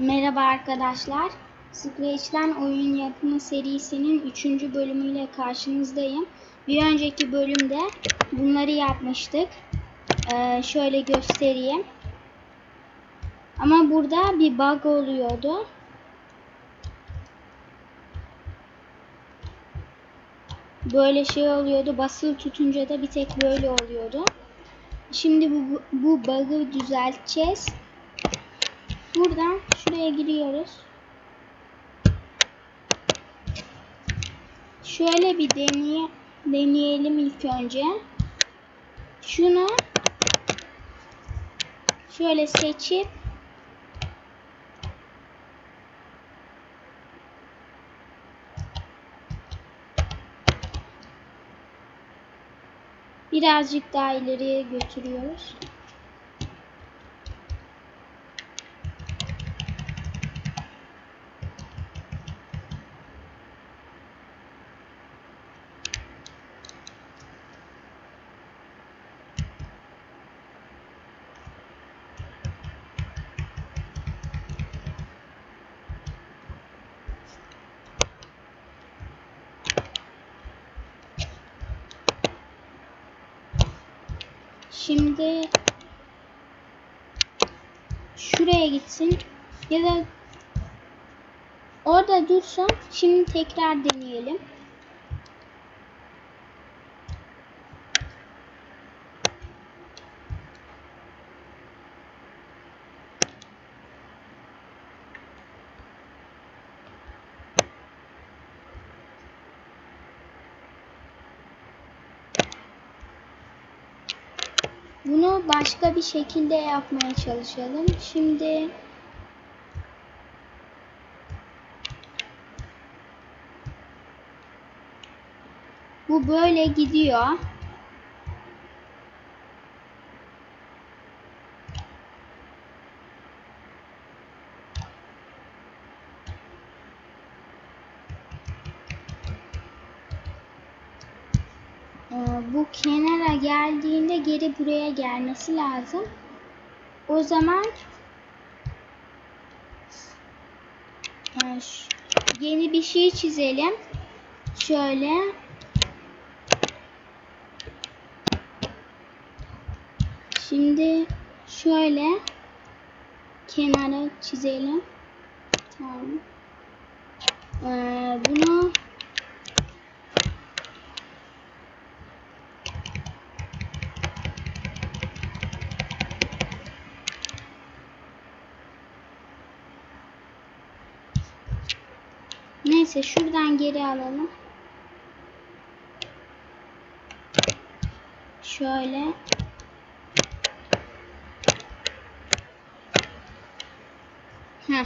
Merhaba arkadaşlar. Scratch'ten oyun yapımı serisinin 3. bölümüyle karşınızdayım. Bir önceki bölümde bunları yapmıştık. Ee, şöyle göstereyim. Ama burada bir bug oluyordu. Böyle şey oluyordu. Basılı tutunca da bir tek böyle oluyordu. Şimdi bu, bu bug'ı düzelteceğiz. Buradan şuraya giriyoruz. Şöyle bir deneye, deneyelim ilk önce. Şunu şöyle seçip birazcık daha ileriye götürüyoruz. Şimdi şuraya gitsin ya da orada dursun. Şimdi tekrar deneyelim. Bunu başka bir şekilde yapmaya çalışalım. Şimdi bu böyle gidiyor. Bu kenara geldiğinde geri buraya gelmesi lazım. O zaman yeni bir şey çizelim. Şöyle Şimdi şöyle kenara çizelim. Tamam. Ee, bunu Neyse şuradan geri alalım. Şöyle. Heh.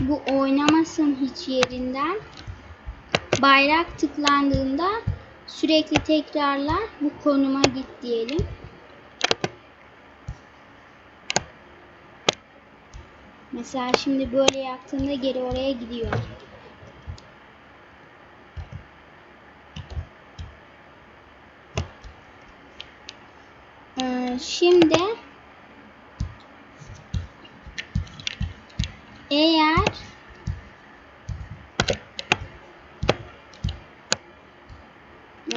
Bu oynamasın hiç yerinden. Bayrak tıklandığında sürekli tekrarla bu konuma git diyelim. Mesela şimdi böyle yaptığında geri oraya gidiyor. Ee, şimdi eğer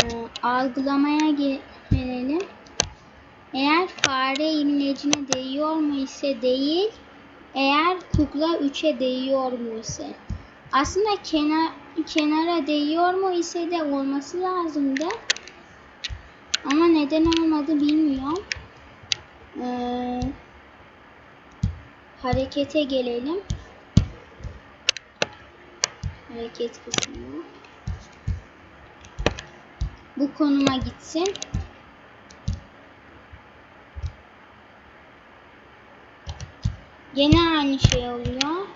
e, algılamaya ge- gelelim. Eğer fare imlecine değiyor mu ise değil, eğer kukla 3'e değiyor mu ise. Aslında kenar, kenara değiyor mu ise de olması lazımdı. Ama neden olmadı bilmiyorum. Ee, harekete gelelim. Hareket kısmına. Bu konuma gitsin. Gene aynı şey oluyor.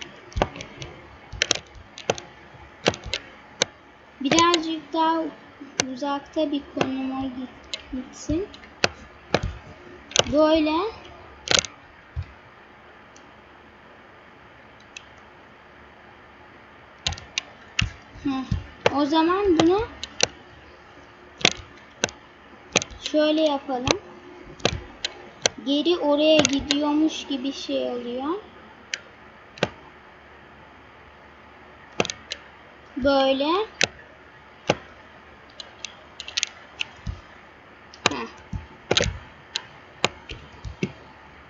Birazcık daha uzakta bir konuma git, gitsin. Böyle. Heh. O zaman bunu şöyle yapalım. Geri oraya gidiyormuş gibi şey oluyor. Böyle. Heh.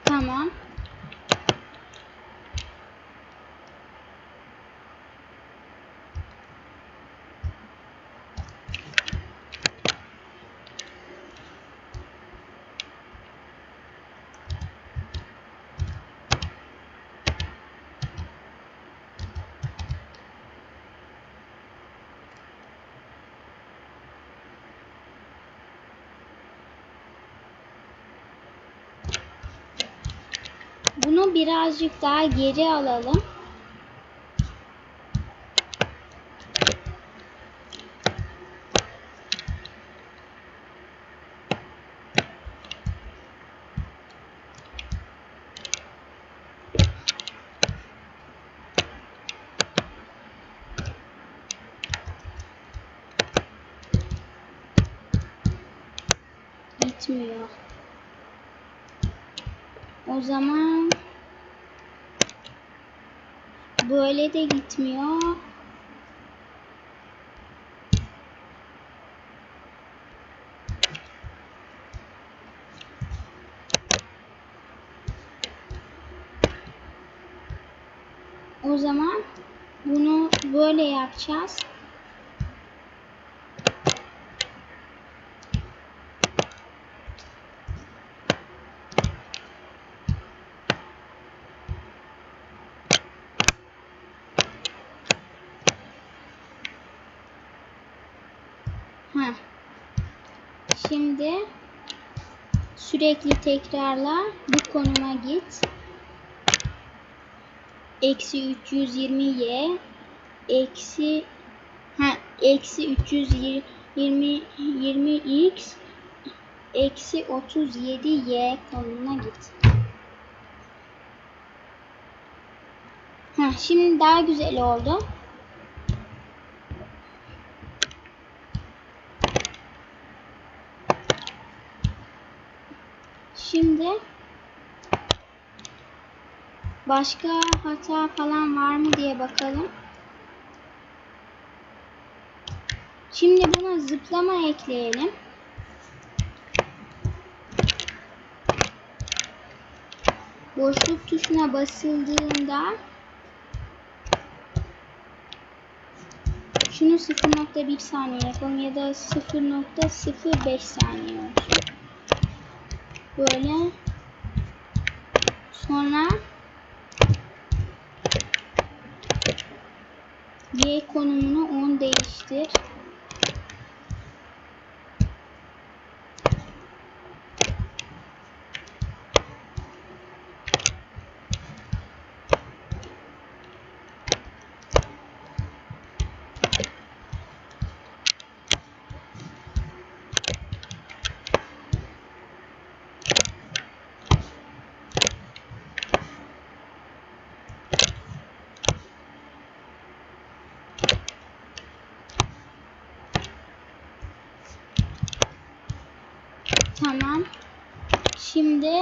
Tamam. Birazcık daha geri alalım. Gitmiyor. O zaman böyle de gitmiyor. O zaman bunu böyle yapacağız. Ha. Şimdi sürekli tekrarla bu konuma git. Eksi 320y eksi ha eksi 320 20x eksi 37y konumuna git. Ha şimdi daha güzel oldu. Şimdi başka hata falan var mı diye bakalım. Şimdi buna zıplama ekleyelim. Boşluk tuşuna basıldığında şunu 0.1 saniye yapalım ya da 0.05 saniye olsun. Böyle sonra Y konumunu 10 değiştir. Tamam. Şimdi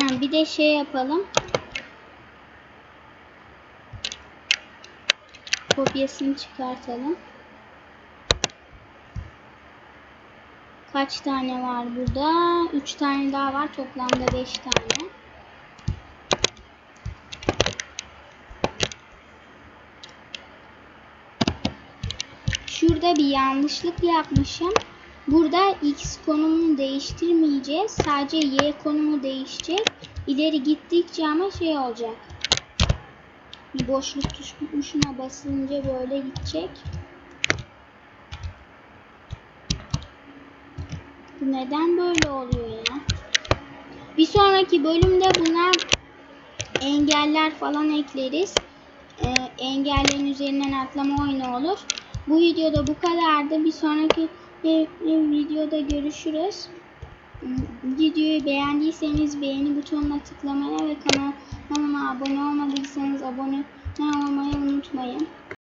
ha, bir de şey yapalım. Kopyasını çıkartalım. Kaç tane var burada? 3 tane daha var. Toplamda 5 tane. Şurada bir yanlışlık yapmışım. Burada x konumunu değiştirmeyeceğiz. Sadece y konumu değişecek. İleri gittikçe ama şey olacak. Bir boşluk tuşuna basınca böyle gidecek. Bu neden böyle oluyor ya? Bir sonraki bölümde buna engeller falan ekleriz. Ee, engellerin üzerinden atlama oyunu olur. Bu videoda bu kadardı. Bir sonraki bir, videoda görüşürüz. Videoyu beğendiyseniz beğeni butonuna tıklamayı ve kanalıma abone olmadıysanız abone olmayı unutmayın.